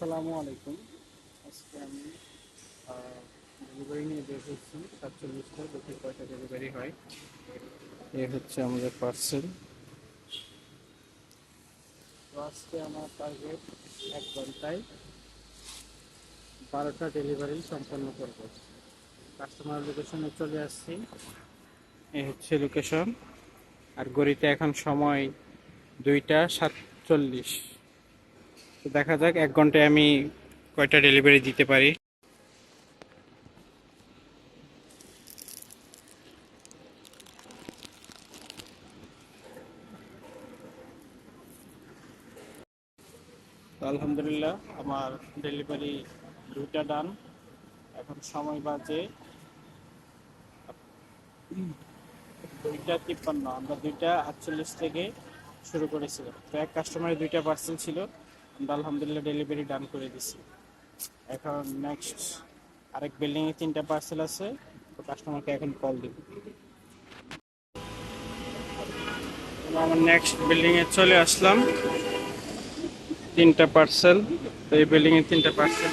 আসসালামু আলাইকুম। আজকে আমি ডেলিভারি নিয়ে বের হচ্ছি। সাতচল্লিশটা দেখি কয়টা ডেলিভারি হয়। এ হচ্ছে আমাদের পার্সেল তো আজকে আমার টার্গেট এক ঘন্টায় বারোটা ডেলিভারি সম্পন্ন করব। কাস্টমার লোকেশনে চলে আসছি। এ হচ্ছে লোকেশন আর গড়িতে এখন সময় দুইটা সাতচল্লিশ। তো দেখা যাক, এক ঘন্টায় আমি কয়টা ডেলিভারি দিতে পারি। আলহামদুলিল্লাহ, আমার ডেলিভারি দুইটা ডান এখন সময় বাজে দুইটা তিপ্পান্ন, আমরা দুইটা আটচল্লিশ থেকে শুরু করেছিলাম। তো এক কাস্টমারের দুইটা পার্সেল ছিল। আলহামদুলিল্লাহ ডেলিভারি ডান করে দিছি। এখন নেক্সট আরেক বিল্ডিংয়ে তিনটা পার্সেল আছে, তো কাস্টমারকে এখন কল দিব। আমার নেক্সট বিল্ডিংয়ে চলে আসলাম। তিনটা পার্সেল তো এই বিল্ডিংয়ে তিনটা পার্সেল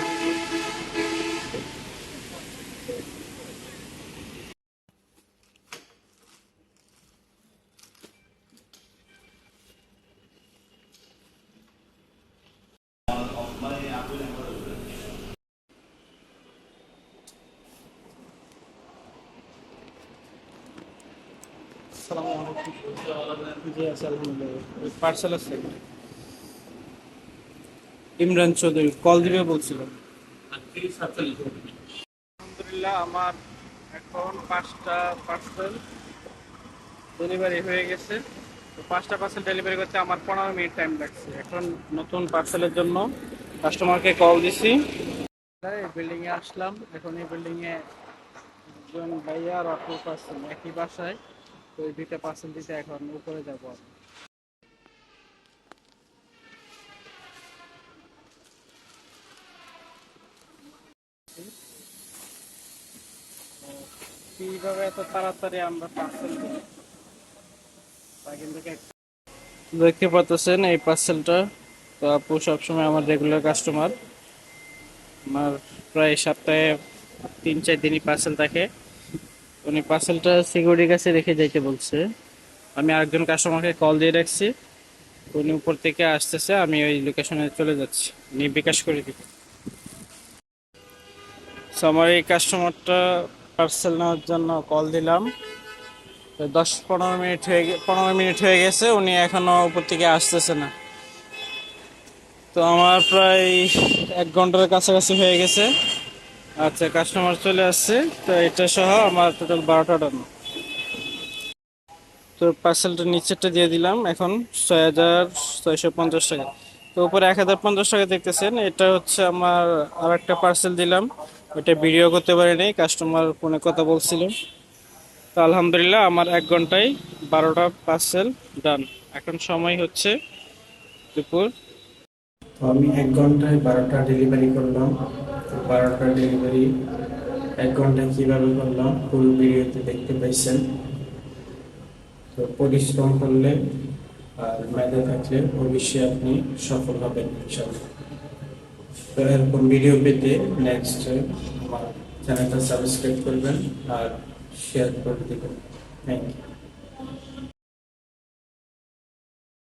ইমরান চৌধুরী কল দিবে বলছিল আলহামদুলিল্লাহ, আমার এখন পাঁচটা পার্সেল ডেলিভারি হয়ে গেছে। তো পাঁচটা পার্সেল ডেলিভারি করতে আমার পনেরো মিনিট টাইম লাগছে। এখন নতুন পার্সেলের জন্য কাস্টমারকে কল দিছি। এই বিল্ডিংয়ে আসলাম। এখন এই বিল্ডিংয়ে একজন ভাইয়া আর অপর পার্সেল একই বাসায়। তো এই দুইটা পার্সেল দিতে এখন উপরে যাব আমি। কীভাবে এত তাড়াতাড়ি আমরা পার্সেল দেখতে পাচ্ছেন এই পার্সেলটা তো আপু সবসময় আমার রেগুলার কাস্টমার আমার প্রায় সপ্তাহে তিন, চার দিনই পার্সেল থাকে। উনি পার্সেলটা সিকিউরিটির কাছে রেখে যাইতে বলছে। আমি আরেকজন কাস্টমারকে কল দিয়ে রাখছি উনি উপর থেকে আসতেছে আমি ওই লোকেশনে চলে যাচ্ছি। উনি বিকাশ করে দিব So, আমার এই কাস্টমারটা পার্সেল নেওয়ার জন্য কল দিলাম। দশ পনেরো মিনিট হয়ে পনেরো মিনিট হয়ে গেছে উনি এখনও উপর থেকে আসতেছে না। তো আমার প্রায় এক ঘণ্টার কাছাকাছি হয়ে গেছে। আচ্ছা কাস্টমার চলে আসছে। তো এটা সহ আমার টোটাল বারোটা ডান তো পার্সেলটা নিচেরটা দিয়ে দিলাম। এখন ছয় হাজার ছয়শো পঞ্চাশ টাকা। তো উপরে এক হাজার পঞ্চাশ টাকা দেখতেছেন। এটা হচ্ছে আমার আর একটা পার্সেল দিলাম। ওটা ভিডিও করতে পারিনি কাস্টমার ফোনে কথা বলছিল। তো আলহামদুলিল্লাহ, আমার এক ঘন্টায় বারোটা পার্সেল ডান এখন সময় হচ্ছে দুপুর। তো আমি এক ঘন্টায় বারোটা ডেলিভারি করলাম। তো বারোটা ডেলিভারি এক ঘন্টায় কীভাবে করলাম, পুরো ভিডিওতে দেখতে পাইছেন। তো পরিশ্রম করলে আর মেধা থাকলে অবশ্যই আপনি সফল হবেন, ইনশাআল্লাহ। তো এরকম ভিডিও পেতে নেক্সট আমার চ্যানেলটা সাবস্ক্রাইব করবেন আর শেয়ার করে দেবেন। Thank you